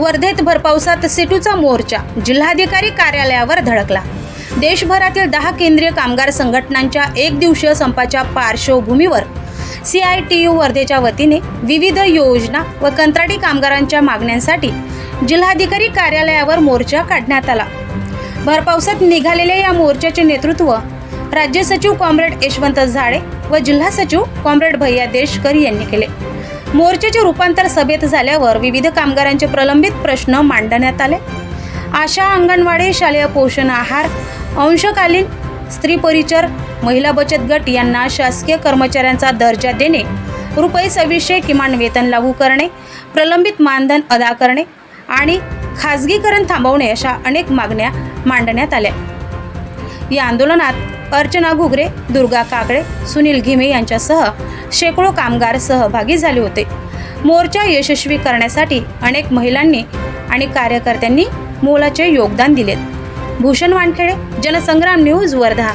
वर्धेत भरपावसात सेटूचा मोर्चा जिल्हाधिकारी कार्यालयावर धडकला. देशभरातील दहा केंद्रीय कामगार संघटनांच्या एक दिवसीय संपाच्या पार्श्वभूमीवर सी आय टी यू वर्धेच्या वतीने विविध योजना व कंत्राटी कामगारांच्या मागण्यांसाठी जिल्हाधिकारी कार्यालयावर मोर्चा काढण्यात आला. भरपावसात निघालेल्या या मोर्चाचे नेतृत्व राज्य सचिव कॉम्रेड यशवंत झाडे व जिल्हा सचिव कॉम्रेड भैया देशकर यांनी केले. मोर्चाचे रूपांतर सभेत झाल्यावर विविध कामगारांचे प्रलंबित प्रश्न मांडण्यात आले. आशा अंगणवाडी शालेय पोषण आहार अंशकालीन स्त्री परिचर महिला बचत गट यांना शासकीय कर्मचाऱ्यांचा दर्जा देणे रुपये सव्वीसशे किमान वेतन लागू करणे प्रलंबित मानधन अदा करणे आणि खाजगीकरण थांबवणे अशा अनेक मागण्या मांडण्यात आल्या. या आंदोलनात अर्चना घुगरे दुर्गा काकडे सुनील घिमे यांच्यासह शेकडो कामगार सहभागी झाले होते. मोर्चा यशस्वी करण्यासाठी अनेक महिलांनी आणि कार्यकर्त्यांनी मोलाचे योगदान दिले भूषण वानखेडे जनसंग्राम न्यूज वर्धा.